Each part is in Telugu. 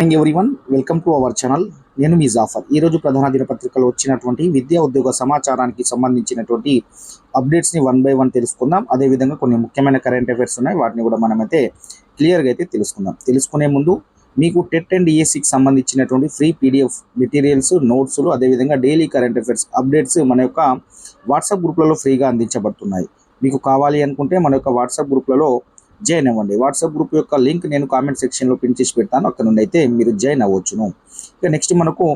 Thank one welcome to our channel నేను మీ జాఫర్. ఈరోజు ప్రధాన దినపత్రికలో వచ్చినటువంటి విద్యా ఉద్యోగ సమాచారానికి సంబంధించినటువంటి అప్డేట్స్ని వన్ బై వన్ తెలుసుకుందాం. అదేవిధంగా కొన్ని ముఖ్యమైన కరెంట్ అఫైర్స్ ఉన్నాయి. వాటిని కూడా మనమైతే క్లియర్గా అయితే తెలుసుకుందాం. తెలుసుకునే ముందు మీకు టెట్ అండ్ ఈఎస్సికి సంబంధించినటువంటి ఫ్రీ పీడిఎఫ్ మెటీరియల్స్ నోట్స్లు అదేవిధంగా డైలీ కరెంట్ అఫైర్స్ అప్డేట్స్ మన యొక్క వాట్సాప్ గ్రూప్లలో ఫ్రీగా అందించబడుతున్నాయి. మీకు కావాలి అనుకుంటే మన యొక్క వాట్సాప్ గ్రూప్లలో జాయిన్ అవ్వండి. వాట్సాప్ గ్రూప్ యొక్క లింక్ నేను కామెంట్ సెక్షన్లో పిన్ చేసి పెడతాను. అక్కడ నుండి అయితే మీరు జాయిన్ అవ్వచ్చును. ఇక నెక్స్ట్ మనకు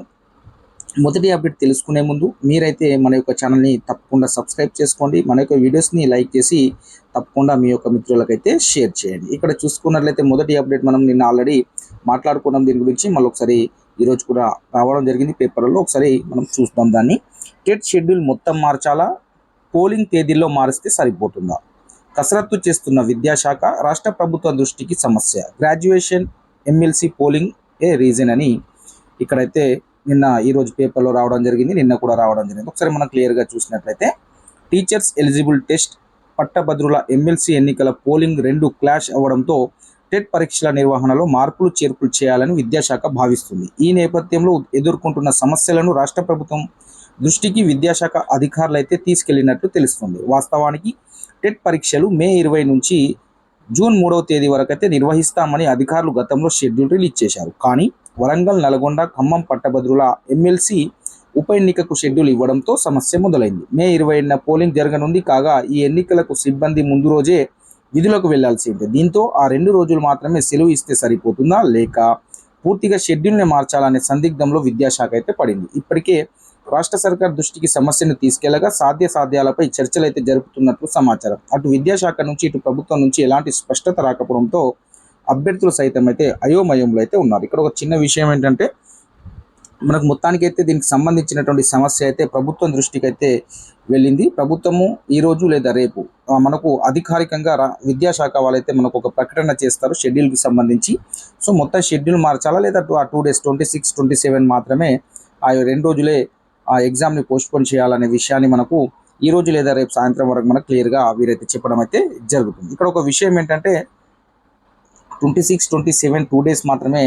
మొదటి అప్డేట్ తెలుసుకునే ముందు మీరైతే మన యొక్క ఛానల్ని తప్పకుండా సబ్స్క్రైబ్ చేసుకోండి. మన యొక్క వీడియోస్ని లైక్ చేసి తప్పకుండా మీ యొక్క మిత్రులకైతే షేర్ చేయండి. ఇక్కడ చూసుకున్నట్లయితే మొదటి అప్డేట్ మనం నిన్న ఆల్రెడీ మాట్లాడుకున్నాం. దీని గురించి మళ్ళీ ఒకసారి ఈరోజు కూడా రావడం జరిగింది. పేపర్లో ఒకసారి మనం చూస్తాం దాన్ని. టెట్ షెడ్యూల్ మొత్తం మార్చాలా? పోలింగ్ తేదీల్లో మారిస్తే సరిపోతుందా? కసరత్తు చేస్తున్న విద్యాశాఖ రాష్ట్ర ప్రభుత్వ దృష్టికి సమస్య. గ్రాడ్యుయేషన్ ఎమ్మెల్సీ పోలింగ్ ఏ రీజన్ అని ఇక్కడైతే నిన్న ఈరోజు పేపర్లో రావడం జరిగింది నిన్న కూడా రావడం జరిగింది. ఒకసారి మనం క్లియర్గా చూసినట్లయితే టీచర్స్ ఎలిజిబుల్ టెస్ట్ పట్టభద్రుల ఎమ్మెల్సీ ఎన్నికల పోలింగ్ రెండు క్లాష్ అవ్వడంతో టెట్ పరీక్షల నిర్వహణలో మార్పులు చేర్పులు చేయాలని విద్యాశాఖ భావిస్తుంది. ఈ నేపథ్యంలో ఎదుర్కొంటున్న సమస్యలను రాష్ట్ర ప్రభుత్వం దృష్టికి విద్యాశాఖ అధికారులైతే తీసుకెళ్ళినట్లు తెలుస్తుంది. వాస్తవానికి టెట్ పరీక్షలు మే ఇరవై నుంచి జూన్ మూడవ తేదీ వరకు అయితే నిర్వహిస్తామని అధికారులు గతంలో షెడ్యూల్ రిలీజ్ చేశారు. కానీ వరంగల్ నల్గొండ ఖమ్మం పట్టభద్రుల ఎమ్మెల్సీ ఉప ఎన్నికకు షెడ్యూల్ ఇవ్వడంతో సమస్య మొదలైంది. మే ఇరవై పోలింగ్ జరగనుంది కాగా ఈ ఎన్నికలకు సిబ్బంది ముందు రోజే విధులకు వెళ్ళాల్సి ఉంటుంది. దీంతో ఆ రెండు రోజులు మాత్రమే సెలవు ఇస్తే సరిపోతుందా లేక పూర్తిగా షెడ్యూల్ని మార్చాలనే సందిగ్ధంలో విద్యాశాఖ అయితే పడింది. ఇప్పటికే రాష్ట్ర సర్కార్ దృష్టికి సమస్యను తీసుకెళ్ళగా సాధ్య సాధ్యాలపై చర్చలు అయితే జరుపుతున్నట్లు సమాచారం. అటు విద్యాశాఖ నుంచి ఇటు ప్రభుత్వం నుంచి ఎలాంటి స్పష్టత రాకపోవడంతో అభ్యర్థులు సైతం అయితే అయోమయంలో అయితే ఉన్నారు. ఇక్కడ ఒక చిన్న విషయం ఏంటంటే మనకు మొత్తానికి అయితే దీనికి సంబంధించినటువంటి సమస్య అయితే ప్రభుత్వం దృష్టికి అయితే వెళ్ళింది. ప్రభుత్వము ఈ రోజు లేదా రేపు మనకు అధికారికంగా రా విద్యాశాఖ వాళ్ళైతే మనకు ఒక ప్రకటన చేస్తారు షెడ్యూల్కి సంబంధించి. సో మొత్తం షెడ్యూల్ మార్చాలా లేదా టూ- ఆ two days twenty six twenty seven మాత్రమే ఆ రెండు రోజులే ఆ ఎగ్జామ్ని పోస్ట్పోన్ చేయాలనే విషయాన్ని మనకు ఈ రోజు లేదా రేపు సాయంత్రం వరకు మనకు క్లియర్గా వీరైతే చెప్పడం అయితే జరుగుతుంది. ఇక్కడ ఒక విషయం ఏంటంటే twenty six twenty seven two days మాత్రమే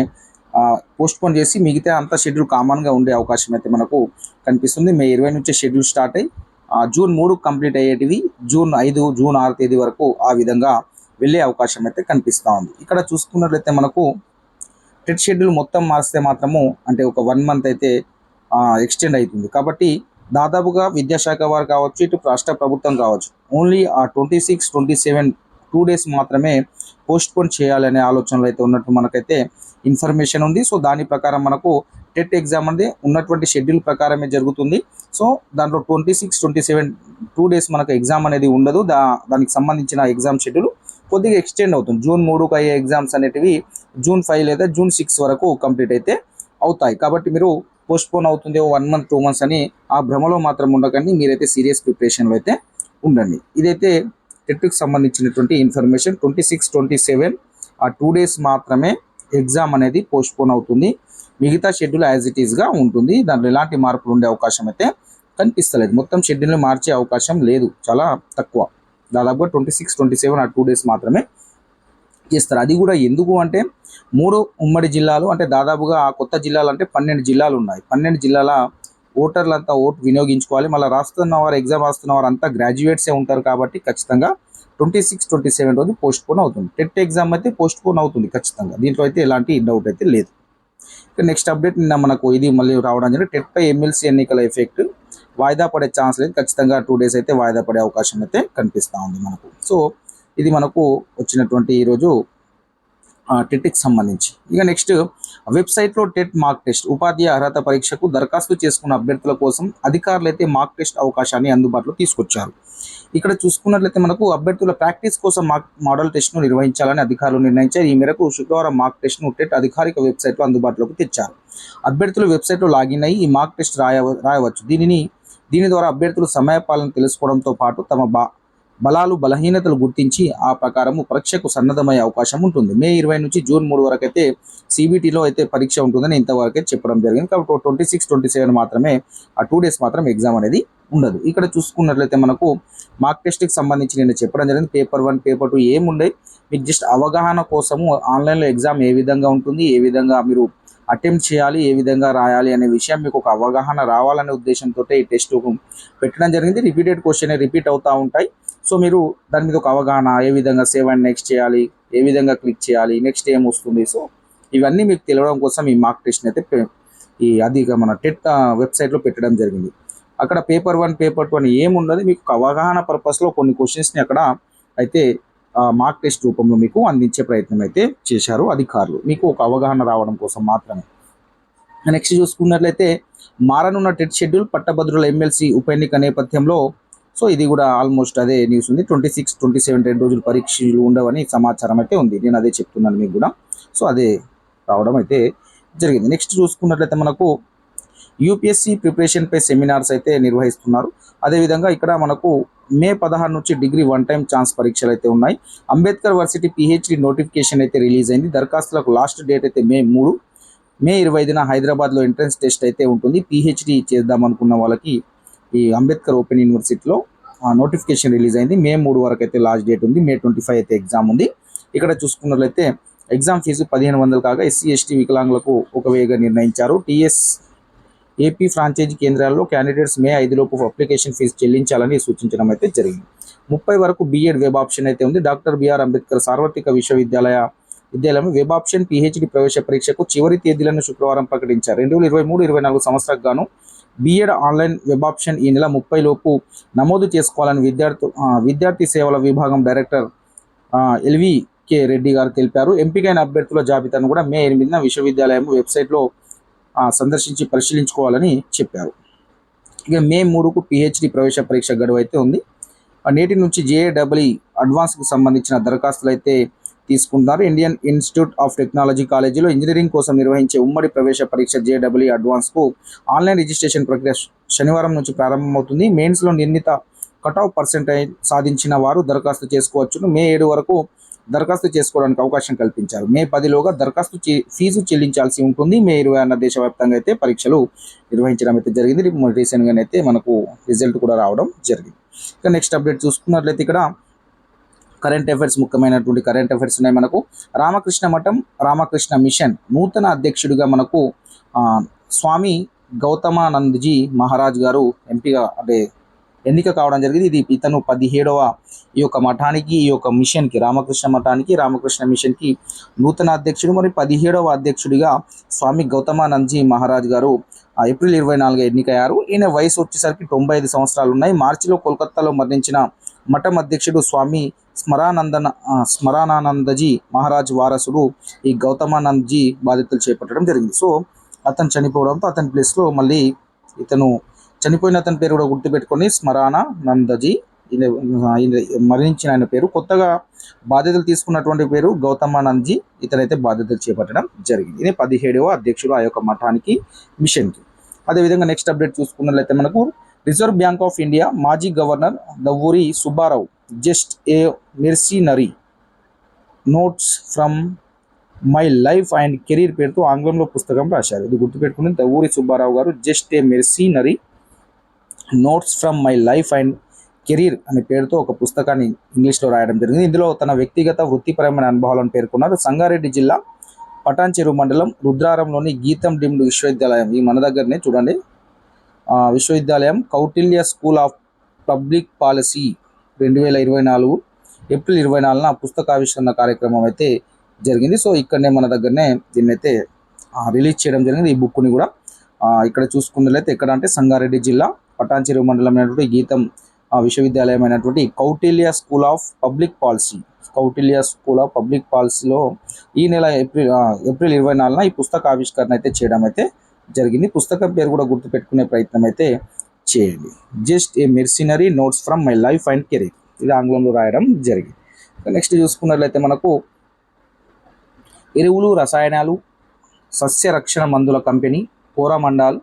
పోస్ట్పోన్ చేసి మిగతా అంతా షెడ్యూల్ కామన్గా ఉండే అవకాశం అయితే మనకు కనిపిస్తుంది. మే ఇరవై నుంచే షెడ్యూల్ స్టార్ట్ అయ్యి జూన్ మూడు కంప్లీట్ అయ్యేటివి జూన్ ఐదు జూన్ ఆరు తేదీ వరకు ఆ విధంగా వెళ్ళే అవకాశం అయితే కనిపిస్తూ ఉంది. ఇక్కడ చూసుకున్నట్లయితే మనకు టెట్ షెడ్యూల్ మొత్తం మారిస్తే మాత్రము అంటే ఒక వన్ మంత్ అయితే ఎక్స్టెండ్ అవుతుంది. కాబట్టి దాదాపుగా విద్యాశాఖ వారు కావచ్చు ఇటు రాష్ట్ర ప్రభుత్వం కావచ్చు ఓన్లీ ఆ twenty six twenty seven two days మాత్రమే పోస్ట్ పోన్ చేయాలనే ఆలోచనలు అయితే ఉన్నట్టు మనకైతే ఇన్ఫర్మేషన్ ఉంది. సో దాని ప్రకారం మనకు టెట్ ఎగ్జామ్ అనేది ఉన్నటువంటి షెడ్యూల్ ప్రకారమే జరుగుతుంది. సో దాంట్లో twenty six twenty seven two days మనకు ఎగ్జామ్ అనేది ఉండదు. దా దానికి సంబంధించిన ఎగ్జామ్ షెడ్యూల్ కొద్దిగా ఎక్స్టెండ్ అవుతుంది. జూన్ మూడుకు అయ్యే ఎగ్జామ్స్ అనేటివి జూన్ ఫైవ్ లేదా జూన్ సిక్స్ వరకు కంప్లీట్ అయితే అవుతాయి. కాబట్టి మీరు పోస్ట్పోన్ అవుతుంది వన్ మంత్ టూ మంత్స్ అని ఆ భ్రమలో మాత్రం ఉండకండి. మీరైతే సీరియస్ ప్రిపరేషన్లో అయితే ఉండండి. ఇదైతే టెట్కి సంబంధించినటువంటి information. Twenty six twenty seven ఆ టూ డేస్ మాత్రమే ఎగ్జామ్ అనేది పోస్ట్పోన్ అవుతుంది. మిగతా షెడ్యూల్ యాజ్ ఇట్ ఈస్గా ఉంటుంది. దాంట్లో ఎలాంటి మార్పులు ఉండే అవకాశం అయితే కనిపిస్తలేదు. మొత్తం షెడ్యూల్ని మార్చే అవకాశం లేదు. చాలా తక్కువ. దాదాపుగా ట్వంటీ సిక్స్ ట్వంటీ సెవెన్ ఆ టూ డేస్ మాత్రమే చేస్తారు. అది కూడా ఎందుకు అంటే మూడు ఉమ్మడి జిల్లాలు అంటే దాదాపుగా ఆ కొత్త జిల్లాలు అంటే పన్నెండు జిల్లాలు ఉన్నాయి. పన్నెండు జిల్లాల ఓటర్లంతా ఓటు వినియోగించుకోవాలి. మళ్ళీ రాస్తున్న వారు ఎగ్జామ్ రాస్తున్న వారు అంతా గ్రాడ్యుయేట్సే ఉంటారు కాబట్టి ఖచ్చితంగా ట్వంటీ సిక్స్ ట్వంటీ సెవెన్ రోజు పోస్ట్ పోన్ అవుతుంది. టెట్ ఎగ్జామ్ అయితే పోస్ట్ పోన్ అవుతుంది ఖచ్చితంగా. దీంట్లో అయితే ఎలాంటి డౌట్ అయితే లేదు. నెక్స్ట్ అప్డేట్ నిన్న మనకు ఇది మళ్ళీ రావడం జరిగింది. టెట్ పై ఎమ్మెల్సీ ఎన్నికల ఎఫెక్ట్ వాయిదా పడే ఛాన్స్ లేదు. ఖచ్చితంగా టూ డేస్ అయితే వాయిదా పడే అవకాశం అయితే కనిపిస్తూ ఉంది మనకు. సో ఇది మనకు వచ్చినటువంటి ఈరోజు టెట్కి సంబంధించి. ఇక నెక్స్ట్ వెబ్సైట్లో టెట్ మార్క్ టెస్ట్ ఉపాధ్యాయ అర్హత పరీక్షకు దరఖాస్తు చేసుకున్న అభ్యర్థుల కోసం అధికారులు అయితే మార్క్ టెస్ట్ అవకాశాన్ని అందుబాటులో తీసుకొచ్చారు. ఇక్కడ చూసుకున్నట్లయితే మనకు అభ్యర్థుల ప్రాక్టీస్ కోసం మార్క్ మోడల్ టెస్ట్ను నిర్వహించాలని అధికారులు నిర్ణయించారు. ఈ మేరకు శుక్రవారం మార్క్ టెస్ట్ను టెట్ అధికారిక వెబ్సైట్లో అందుబాటులోకి తెచ్చారు. అభ్యర్థులు వెబ్సైట్లో లాగిన్ అయ్యి ఈ మార్క్ టెస్ట్ రాయ రాయవచ్చు. దీనిని దీని ద్వారా అభ్యర్థులు సమయపాలన తెలుసుకోవడంతో పాటు తమ బా బలాలు బలహీనతలు గుర్తించి ఆ ప్రకారము పరీక్షకు సన్నద్ధమయ్యే అవకాశం ఉంటుంది. మే ఇరవై నుంచి జూన్ మూడు వరకు అయితే సిబిటీలో అయితే పరీక్ష ఉంటుందని ఇంతవరకు అయితే చెప్పడం జరిగింది. కాబట్టి ట్వంటీ సిక్స్ ట్వంటీ సెవెన్ మాత్రమే ఆ టూ డేస్ మాత్రం ఎగ్జామ్ అనేది ఉండదు. ఇక్కడ చూసుకున్నట్లయితే మనకు మార్క్ టెస్ట్కి సంబంధించి నేను చెప్పడం జరిగింది. పేపర్ వన్ పేపర్ టూ ఏముండే మీకు జస్ట్ అవగాహన కోసము ఆన్లైన్లో ఎగ్జామ్ ఏ విధంగా ఉంటుంది ఏ విధంగా మీరు అటెంప్ట్ చేయాలి ఏ విధంగా రాయాలి అనే విషయం మీకు ఒక అవగాహన రావాలనే ఉద్దేశంతో ఈ టెస్ట్ పెట్టడం జరిగింది. రిపీటెడ్ క్వశ్చన్ రిపీట్ అవుతూ ఉంటాయి. సో మీరు దాని మీద ఒక అవగాహన ఏ విధంగా సేవ్ అండ్ నెక్స్ట్ చేయాలి ఏ విధంగా క్లిక్ చేయాలి నెక్స్ట్ ఏం వస్తుంది? సో ఇవన్నీ మీకు తెలియడం కోసం ఈ మార్క్ టెస్ట్ని అయితే ఈ అది మన టెట్ వెబ్సైట్లో పెట్టడం జరిగింది. అక్కడ పేపర్ వన్ పేపర్ టూ అని ఏముండదు మీకు ఒక అవగాహన పర్పస్లో కొన్ని క్వశ్చన్స్ని అక్కడ అయితే మార్క్ టెస్ట్ రూపంలో మీకు అందించే ప్రయత్నం అయితే చేశారు అధికారులు. మీకు ఒక అవగాహన రావడం కోసం మాత్రమే. నెక్స్ట్ చూసుకున్నట్లయితే మారనున్న టెట్ షెడ్యూల్ పట్టభద్రుల ఎమ్మెల్సీ ఉప ఎన్నిక నేపథ్యంలో సో ఇది కూడా ఆల్మోస్ట్ అదే న్యూస్ ఉంది. ట్వంటీ సిక్స్ ట్వంటీ సెవెన్ రెండు రోజులు పరీక్షలు ఉండవని సమాచారం అయితే ఉంది. నేను అదే చెప్తున్నాను మీకు కూడా. సో అదే రావడం అయితే జరిగింది. నెక్స్ట్ చూసుకున్నట్లయితే మనకు యూపీఎస్సీ ప్రిపరేషన్పై సెమినార్స్ అయితే నిర్వహిస్తున్నారు. అదేవిధంగా ఇక్కడ మనకు మే పదహారు నుంచి డిగ్రీ వన్ టైం ఛాన్స్ పరీక్షలు అయితే ఉన్నాయి. అంబేద్కర్ వర్సిటీ పిహెచ్డి నోటిఫికేషన్ అయితే రిలీజ్ అయింది. దరఖాస్తులకు లాస్ట్ డేట్ అయితే మే మూడు. మే ఇరవై ఐదున హైదరాబాద్లో ఎంట్రన్స్ టెస్ట్ అయితే ఉంటుంది. పిహెచ్డి చేద్దాం అనుకున్న వాళ్ళకి ఈ అంబేద్కర్ ఓపెన్ యూనివర్సిటీలో నోటిఫికేషన్ రిలీజ్ అయింది. మే మూడు వరకు అయితే లాస్ట్ డేట్ ఉంది. మే ట్వంటీ ఫైవ్ అయితే ఎగ్జామ్ ఉంది. ఇక్కడ చూసుకున్నట్లయితే ఎగ్జామ్ ఫీజు పదిహేను వందలు కాగా ఎస్సీ ఎస్టీ వికలాంగులకు ఒక వేగా నిర్ణయించారు. టీఎస్ ఏపీ ఫ్రాంచైజీ కేంద్రాల్లో క్యాండిడేట్స్ మే ఐదులోపు అప్లికేషన్ ఫీజు చెల్లించాలని సూచించడం అయితే జరిగింది. ముప్పై వరకు బీఎడ్ వెబ్ ఆప్షన్ అయితే ఉంది. డాక్టర్ బిఆర్ అంబేద్కర్ సార్వత్రిక విశ్వవిద్యాలయ విద్యాలయం వెబ్ ఆప్షన్ పిహెచ్డి ప్రవేశ పరీక్షకు చివరి తేదీలను శుక్రవారం ప్రకటించారు. రెండు వేల ఇరవై మూడు ఇరవై నాలుగు సంవత్సరాలకు గాను బీఎడ్ ఆన్లైన్ వెబ్ ఆప్షన్ ఈ నెల ముప్పై లోపు నమోదు చేసుకోవాలని విద్యార్థి విద్యార్థి సేవల విభాగం డైరెక్టర్ ఎల్వి కె రెడ్డి గారు తెలిపారు. ఎంపికైన అభ్యర్థుల జాబితాను కూడా మే ఎనిమిదిన విశ్వవిద్యాలయం వెబ్సైట్లో సందర్శించి పరిశీలించుకోవాలని చెప్పారు. ఇక మే మూడుకు పిహెచ్డి ప్రవేశ పరీక్ష గడువు అయితే ఉంది. ఆ, నేటి నుంచి జేఏడబ్ల్యూ అడ్వాన్స్కి సంబంధించిన దరఖాస్తులు అయితే తీసుకుంటున్నారు. ఇండియన్ ఇన్స్టిట్యూట్ ఆఫ్ టెక్నాలజీ కాలేజీలో ఇంజనీరింగ్ కోసం నిర్వహించే ఉమ్మడి ప్రవేశ పరీక్ష జేడబ్ల్యూ అడ్వాన్స్కు ఆన్లైన్ రిజిస్ట్రేషన్ ప్రక్రియ శనివారం నుంచి ప్రారంభమవుతుంది. మెయిన్స్లో నిర్ణీత కట్ ఆఫ్ పర్సెంటేజ్ సాధించిన వారు దరఖాస్తు చేసుకోవచ్చును. మే ఏడు వరకు దరఖాస్తు చేసుకోవడానికి అవకాశం కల్పించారు. మే పదిలోగా దరఖాస్తు ఫీజు చెల్లించాల్సి ఉంటుంది. మే ఇరవై అన్న దేశవ్యాప్తంగా అయితే పరీక్షలు నిర్వహించడం అయితే జరిగింది. రీసెంట్గా అయితే మనకు రిజల్ట్ కూడా రావడం జరిగింది. ఇక నెక్స్ట్ అప్డేట్ చూసుకున్నట్లయితే ఇక్కడ కరెంట్ అఫైర్స్ ముఖ్యమైనటువంటి కరెంట్ అఫైర్స్ ఉన్నాయి మనకు. రామకృష్ణ మఠం రామకృష్ణ మిషన్ నూతన అధ్యక్షుడిగా మనకు స్వామి గౌతమానంద్జీ మహారాజ్ గారు ఎంపిక అంటే ఎన్నిక కావడం జరిగింది. ఇది ఇతను పదిహేడవ ఈ యొక్క మఠానికి ఈ యొక్క మిషన్కి రామకృష్ణ మఠానికి రామకృష్ణ మిషన్కి నూతన అధ్యక్షుడు. మరి పదిహేడవ అధ్యక్షుడిగా స్వామి గౌతమానంద్జీ మహారాజ్ గారు ఏప్రిల్ ఇరవై నాలుగు ఎన్నికయ్యారు. ఈయన వయసు వచ్చేసరికి తొంభై ఐదు సంవత్సరాలు ఉన్నాయి. మార్చిలో కోల్కత్తాలో మరణించిన మఠం అధ్యక్షుడు స్వామి స్మరానందన స్మరానానందజీ మహారాజ్ వారసుడు ఈ గౌతమానందజీ బాధ్యతలు చేపట్టడం జరిగింది. సో అతను చనిపోవడంతో అతని ప్లేస్లో మళ్ళీ ఇతను చనిపోయిన అతని పేరు కూడా గుర్తుపెట్టుకొని స్మరానానందజీ ఈయన మరణించిన ఆయన పేరు కొత్తగా బాధ్యతలు తీసుకున్నటువంటి పేరు గౌతమానందజీ ఇతనైతే బాధ్యతలు చేపట్టడం జరిగింది. ఇది పదిహేడవ అధ్యక్షుడు ఆ యొక్క మఠానికి మిషన్కి. అదేవిధంగా నెక్స్ట్ అప్డేట్ చూసుకున్నట్లయితే మనకు రిజర్వ్ బ్యాంక్ ఆఫ్ ఇండియా మాజీ governor Duvvuri Subbarao just a mercenary notes from my life and career పేరుతో ఆంగ్లంలో పుస్తకం రాశారు. ఇది గుర్తుపెట్టుకుని Duvvuri Subbarao garu just a mercenary notes from my life and career అనే పేరుతో ఒక పుస్తకాన్ని ఇంగ్లీష్లో రాయడం జరిగింది. ఇందులో తన వ్యక్తిగత వృత్తిపరమైన అనుభవాలను పేర్కొన్నారు. సంగారెడ్డి జిల్లా పటాన్చెరు మండలం రుద్రారంలోని గీతం డిమ్డ్ విశ్వవిద్యాలయం ఈ మన దగ్గరనే చూడండి. విశ్వవిద్యాలయం Kautilya school of public policy రెండు వేల ఇరవై నాలుగు ఏప్రిల్ ఇరవై నాలుగున పుస్తకావిష్కరణ కార్యక్రమం అయితే జరిగింది. సో ఇక్కడనే మన దగ్గరనే దీన్ని అయితే రిలీజ్ చేయడం జరిగింది. ఈ బుక్ని కూడా ఇక్కడ చూసుకున్నట్లయితే ఎక్కడ అంటే సంగారెడ్డి జిల్లా పటాన్చెరు మండలం అయినటువంటి గీతం విశ్వవిద్యాలయం అయినటువంటి Kautilya school of public policy Kautilya school of public పాలసీలో ఈ నెల ఏప్రిల్ ఏప్రిల్ ఇరవై నాలుగున ఈ పుస్తక ఆవిష్కరణ అయితే చేయడం అయితే జరిగింది. పుస్తకం పేరు కూడా గుర్తుపెట్టుకునే ప్రయత్నం అయితే చేయండి. Just a mercenary notes from my life and career ఇది ఆంగ్లంలో రాయడం జరిగింది. నెక్స్ట్ చూసుకున్నట్లయితే మనకు ఎరువులు రసాయనాలు సస్య రక్షణ మందుల కంపెనీ కోరామండాల్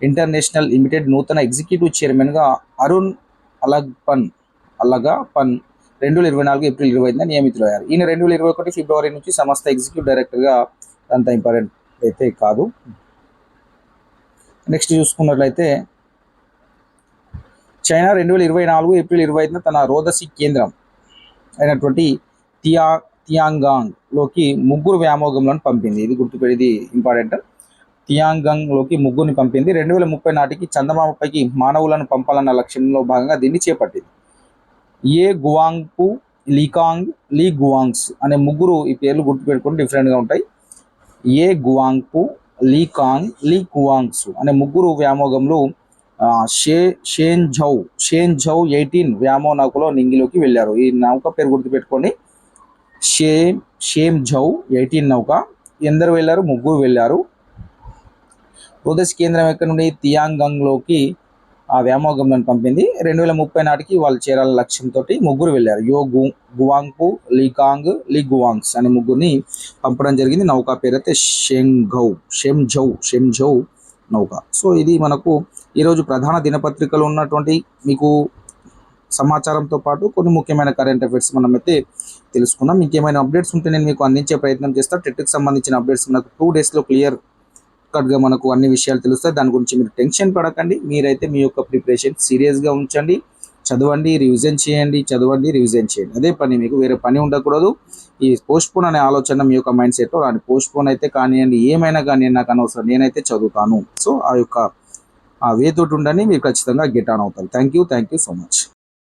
ఇంటర్నేషనల్ లిమిటెడ్ నూతన ఎగ్జిక్యూటివ్ చైర్మన్గా అరుణ్ అలగ్ పన్ అలగా పన్ రెండు వేల ఇరవై నాలుగు ఏప్రిల్ ఇరవై ఐదున నియమితులయ్యారు. ఈయన రెండు వేల ఇరవై ఒకటి ఫిబ్రవరి నుంచి సంస్థ ఎగ్జిక్యూటివ్ డైరెక్టర్గా అంత ఇంపార్టెంట్ అయితే కాదు. నెక్స్ట్ చూసుకున్నట్లయితే చైనా రెండు వేల ఇరవై నాలుగు ఏప్రిల్ ఇరవై ఐదున తన రోదసి కేంద్రం అయినటువంటి తియా తియాంగాంగ్లోకి ముగ్గురు వ్యామోగంలను పంపింది. ఇది గుర్తుపెడిది ఇంపార్టెంట్. తియాంగాంగ్లోకి ముగ్గురిని పంపింది. రెండు వేల ముప్పై నాటికి చందమామపైకి మానవులను పంపాలన్న లక్ష్యంలో భాగంగా దీన్ని చేపట్టింది. ఏ గువాంగ్పు లీకాంగ్ లీ గువాంగ్స్ అనే ముగ్గురు ఈ పేర్లు గుర్తుపెట్టుకుని డిఫరెంట్గా ఉంటాయి. ఏ గువాంగ్పు లీకాంగ్ లీ కువాంగ్స్ అనే ముగ్గురు వ్యామోగంలో షే Shenzhou Shenzhou eighteen వ్యామో నౌకలో నింగిలోకి వెళ్ళారు. ఈ నౌక పేరు గుర్తుపెట్టుకోండి. షేమ్ షేమ్ ఝౌ ఎయిటీన్ నౌక. ఎందరు వెళ్ళారు? ముగ్గురు వెళ్ళారు. ప్రదేశ్ కేంద్రం ఎక్కడి నుండి? తియాంగంగ్లోకి ఆ వ్యామోగంలను పంపింది. రెండు వేల ముప్పై నాటికి వాళ్ళు చేరాల లక్ష్యంతో ముగ్గురు వెళ్ళారు. యో గు గువాంగ్పు లీకాంగ్ లీ గువాంగ్స్ అనే ముగ్గురిని పంపడం జరిగింది. నౌకా పేరు అయితే షెంఘౌ షెంఝౌ షెంఝౌ నౌక. సో ఇది మనకు ఈరోజు ప్రధాన దినపత్రికలు ఉన్నటువంటి మీకు సమాచారంతో పాటు కొన్ని ముఖ్యమైన కరెంట్ అఫైర్స్ మనం అయితే తెలుసుకున్నాం. ఇంకేమైనా అప్డేట్స్ ఉంటే నేను మీకు అందించే ప్రయత్నం చేస్తాను టెట్కి సంబంధించిన అప్డేట్స్ మనకు టూ డేస్లో క్లియర్ షార్ట్కట్గా మనకు అన్ని విషయాలు తెలుస్తాయి. దాని గురించి మీరు టెన్షన్ పడకండి. మీరైతే మీ యొక్క ప్రిపరేషన్ సీరియస్గా ఉంచండి. చదవండి రివిజన్ చేయండి చదవండి రివిజన్ చేయండి. అదే పని మీకు వేరే పని ఉండకూడదు. ఈ పోస్ట్ పోన్ అనే ఆలోచన మీ యొక్క మైండ్ సెట్లో రాని. పోస్ట్ పోన్ అయితే కానివ్వండి ఏమైనా కానీ నాకు అనవసరం. నేనైతే చదువుతాను. సో ఆ యొక్క ఆ వేతోటి ఉండని మీరు ఖచ్చితంగా గెట్ ఆన్ అవుతారు. Thank you thank you so much